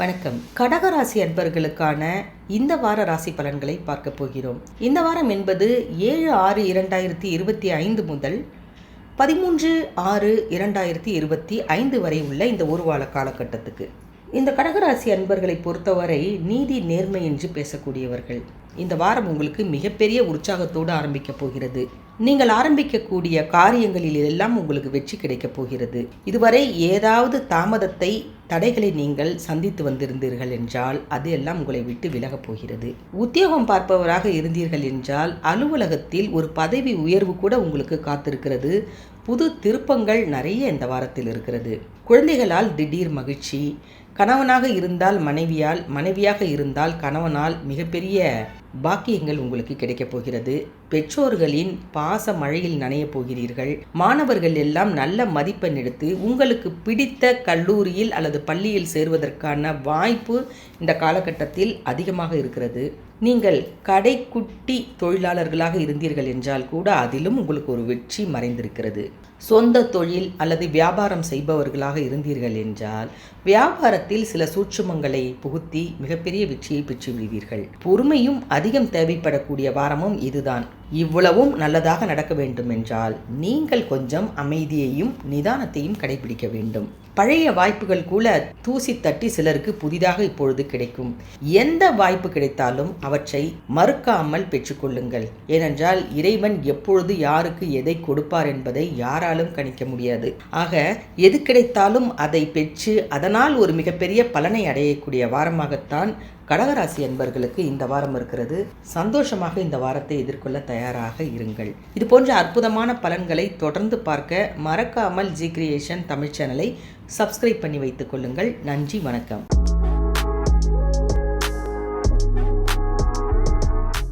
வணக்கம். கடகராசி அன்பர்களுக்கான இந்த வார ராசி பலன்களை பார்க்க போகிறோம். இந்த வாரம் என்பது ஏழு ஆறு இரண்டாயிரத்தி இருபத்தி ஐந்து முதல் பதிமூன்று ஆறு இரண்டாயிரத்தி இருபத்தி ஐந்து வரை உள்ள இந்த ஒரு வார காலகட்டத்துக்கு. இந்த கடகராசி அன்பர்களை பொறுத்தவரை நீதி நேர்மை என்று பேசக்கூடியவர்கள். இந்த வாரம் உங்களுக்கு மிகப்பெரிய உற்சாகத்தோடு ஆரம்பிக்கப் போகிறது. நீங்கள் ஆரம்பிக்கக்கூடிய காரியங்களில் எல்லாம் உங்களுக்கு வெற்றி கிடைக்கப் போகிறது. இதுவரை ஏதாவது தாமதத்தை தடைகளை நீங்கள் சந்தித்து வந்திருந்தீர்கள் என்றால் அது எல்லாம் உங்களை விட்டு விலகப் போகிறது. உத்தியோகம் பார்ப்பவராக இருந்தீர்கள் என்றால் அலுவலகத்தில் ஒரு பதவி உயர்வு கூட உங்களுக்கு காத்திருக்கிறது. புது திருப்பங்கள் நிறைய இந்த வாரத்தில் இருக்கிறது. குழந்தைகளால் திடீர் மகிழ்ச்சி கணவனாக இருந்தால் மனைவியால் மனைவியாக இருந்தால் கணவனால் மிகப்பெரிய பாக்கியங்கள் உங்களுக்கு கிடைக்கப் போகிறது. பெற்றோர்களின் பாச மழையில் நனையப் போகிறீர்கள். மாணவர்கள் எல்லாம் நல்ல மதிப்பெண் எடுத்து உங்களுக்கு பிடித்த கல்லூரியில் அல்லது பள்ளியில் சேர்வதற்கான வாய்ப்பு இந்த காலகட்டத்தில் அதிகமாக இருக்கிறது. நீங்கள் கடைக்குட்டி தொழிலாளர்களாக இருந்தீர்கள் என்றால் கூட அதிலும் உங்களுக்கு ஒரு வெற்றி மறைந்திருக்கிறது. சொந்த தொழில் அல்லது வியாபாரம் செய்பவர்களாக இருந்தீர்கள் என்றால் வியாபாரத்தில் சில சூட்சுமங்களை புகுத்தி மிகப்பெரிய வெற்றியை பெற்று விடுவீர்கள் பொறுமையும் அதிகம் தேவைப்படக்கூடிய வாரமும் இதுதான். இவ்வளவும் நல்லதாக நடக்க வேண்டும் என்றால் நீங்கள் கொஞ்சம் அமைதியையும் நிதானத்தையும் கடைபிடிக்க வேண்டும். பழைய வாய்ப்புகள் கூட தூசி தட்டி சிலருக்கு புதிதாக இப்பொழுது கிடைக்கும். எந்த வாய்ப்பு கிடைத்தாலும் அவற்றை மறுக்காமல் பெற்றுக்கொள்ளுங்கள் ஏனென்றால் இறைவன் எப்பொழுது யாருக்கு எதை கொடுப்பார் என்பதை யாராலும் கணிக்க முடியாது. ஆக எது கிடைத்தாலும் அதை பெற்று அதனால் ஒரு மிகப்பெரிய பலனை அடையக்கூடிய வாரமாகத்தான் கடகராசி அன்பர்களுக்கு இந்த வாரம் இருக்கிறது. சந்தோஷமாக இந்த வாரத்தை எதிர்கொள்ள தயாராக இருங்கள். இது போன்ற அற்புதமான பலன்களை தொடர்ந்து பார்க்க மறக்காமல் ஜி கிரியேஷன் தமிழ் சேனலை சப்ஸ்கிரைப் பண்ணி வைத்துக் கொள்ளுங்கள். நன்றி வணக்கம்.